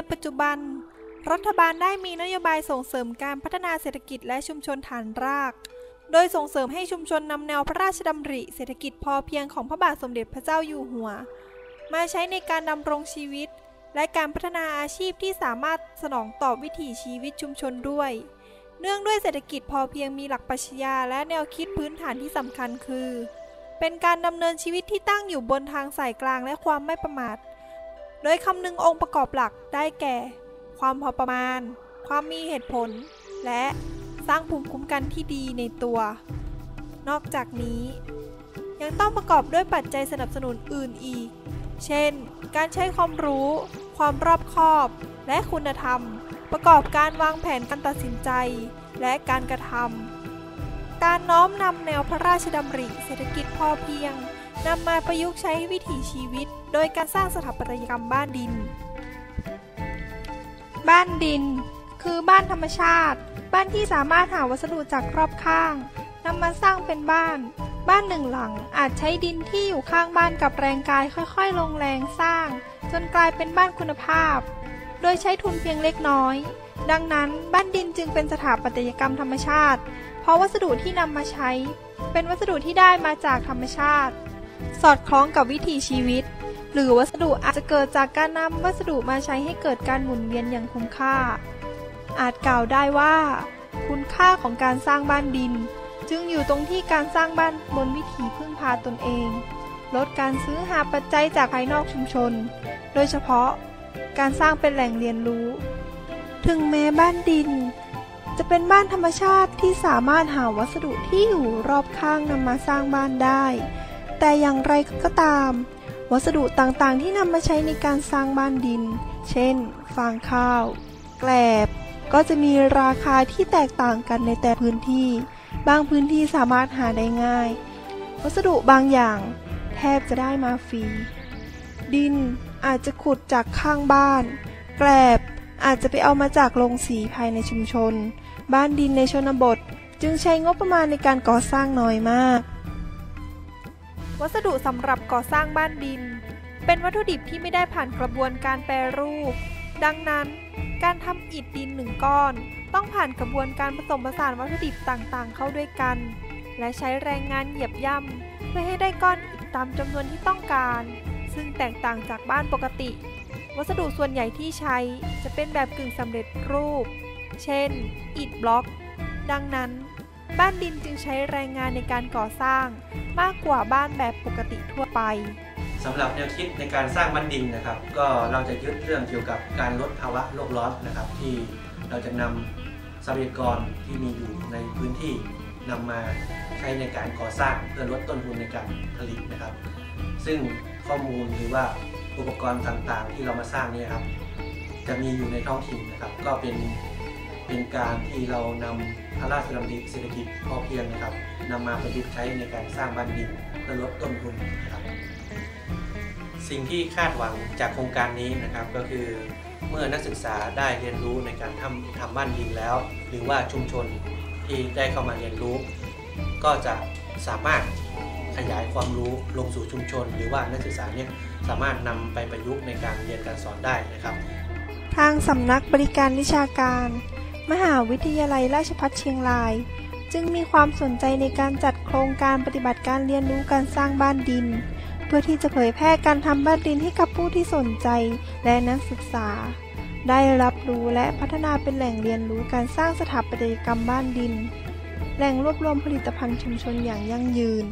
ในปัจจุบัน รัฐบาลได้มีนโยบายส่งเสริมการพัฒนาเศรษฐกิจและชุมชนฐานราก โดยส่งเสริมให้ชุมชนนำแนวพระราชดำริเศรษฐกิจพอเพียงของพระบาทสมเด็จพระเจ้าอยู่หัว มาใช้ในการดำรงชีวิต และการพัฒนาอาชีพที่สามารถสนองตอบวิถีชีวิตชุมชนด้วย เนื่องด้วยเศรษฐกิจพอเพียงมีหลักปรัชญาและแนวคิดพื้นฐานที่สำคัญคือ เป็นการดำเนินชีวิตที่ตั้งอยู่บนทางสายกลางและความไม่ประมาท โดยคำนึงองค์ประกอบหลักได้แก่ ความพอประมาณ ความมีเหตุผล และสร้างภูมิคุ้มกันที่ดีในตัว นอกจากนี้ ยังต้องประกอบด้วยปัจจัยสนับสนุนอื่นอีก เช่น การใช้ความรู้ ความรอบคอบ และคุณธรรม ประกอบการวางแผนการตัดสินใจ และการกระทำการน้อมนำแนวพระราชดำริเศรษฐกิจพอเพียง นำมาประยุกต์ใช้วิถีชีวิต โดยการสร้างสถาปัตยกรรมบ้านดิน บ้านดิน คือบ้านธรรมชาติ บ้านที่สามารถหาวัสดุจากรอบข้างนำมาสร้างเป็นบ้าน บ้านหนึ่งหลังอาจใช้ดินที่อยู่ข้างบ้านกับแรงกายค่อยๆ ลงแรงสร้าง จนกลายเป็นบ้านคุณภาพ โดยใช้ทุนเพียงเล็กน้อย ดังนั้นบ้านดินจึงเป็นสถาปัตยกรรมธรรมชาติ เพราะวัสดุที่นำมาใช้ เป็นวัสดุที่ได้มาจากธรรมชาติ สอดคล้องกับวิถีชีวิต หรือวัสดุอาจจะเกิดจากการนำวัสดุมาใช้ให้เกิดการหมุนเวียนอย่างคุ้มค่า อาจกล่าวได้ว่า คุณค่าของการสร้างบ้านดิน จึงอยู่ตรงที่การสร้างบ้านบนวิถีพึ่งพาตนเอง ลดการซื้อหาปัจจัยจากภายนอกชุมชน โดยเฉพาะ การสร้างเป็นแหล่งเรียนรู้ ถึงแม้บ้านดินจะเป็นบ้านธรรมชาติที่สามารถหาวัสดุที่อยู่รอบข้างนำมาสร้างบ้านได้ แต่อย่างไรก็ตาม วัสดุต่างๆ ที่นำมาใช้ในการสร้างบ้านดิน เช่น ฟางข้าว แกลบ ก็จะมีราคาที่แตกต่างกันในแต่พื้นที่ บางพื้นที่สามารถหาได้ง่าย วัสดุบางอย่าง แทบจะได้มาฟรี ดินอาจจะขุดจากข้างบ้าน แกลบอาจจะไปเอามาจากโรงสีภายในชุมชน บ้านดินในชนบท จึงใช้งบประมาณในการก่อสร้างน้อยมาก วัสดุสำหรับก่อสร้างบ้านดิน เป็นวัตถุดิบที่ไม่ได้ผ่านกระบวนการแปรรูป ดังนั้น การทำอิฐดินหนึ่งก้อน ต้องผ่านกระบวนการผสมผสานวัตถุดิบต่างๆ เข้าด้วยกัน และใช้แรงงานเหยียบย่ำเพื่อให้ได้ก้อนอิฐตามจำนวนที่ต้องการ ซึ่งแตกต่างจากบ้านปกติ วัสดุส่วนใหญ่ที่ใช้จะเป็นแบบกึ่งสำเร็จรูป เช่น อิฐบล็อก ดังนั้น บ้านดินจึงใช้แรงงานในการก่อสร้าง มากกว่าบ้านแบบปกติทั่วไปสำหรับแนวคิดในการสร้างบ้านดินนะครับ ก็เราจะยึดเรื่องเกี่ยวกับการลดภาวะโลกร้อนนะครับ ที่เราจะนำทรัพยากรที่มีอยู่ในพื้นที่นำมาใช้ในการก่อสร้างเพื่อลดต้นทุนในการผลิตนะครับ ซึ่งข้อมูลหรือว่าอุปกรณ์ต่างๆ ที่เรามาสร้างนี่ครับ จะมีอยู่ในท้องถิ่นนะครับ ก็เป็น เป็นการที่เรานำพระราชดำริเศรษฐกิจพอเพียงนะครับนำมาประยุกต์ใช้ในการสร้างบ้านดินเพื่อลดต้นทุนนะครับสิ่งที่คาดหวังจากโครงการนี้นะครับก็คือเมื่อนักศึกษาได้เรียนรู้ในการทำทำบ้านดินแล้ว หรือว่าชุมชนที่ได้เข้ามาเรียนรู้ ก็จะสามารถขยายความรู้ลงสู่ชุมชน หรือว่านักศึกษาเนี่ยสามารถนำไปประยุกต์ในการเรียนการสอนได้นะครับ ทางสำนักบริการวิชาการ มหาวิทยาลัยราชภัฏเชียงราย จึงมีความสนใจในการจัดโครงการปฏิบัติการเรียนรู้การสร้างบ้านดิน เพื่อที่จะเผยแพร่การทำบ้านดินให้กับผู้ที่สนใจและนักศึกษา ได้รับรู้และพัฒนาเป็นแหล่งเรียนรู้การสร้างสถาปัตยกรรมบ้านดิน แหล่งรวบรวมผลิตภัณฑ์ชุมชนอย่างยั่งยืน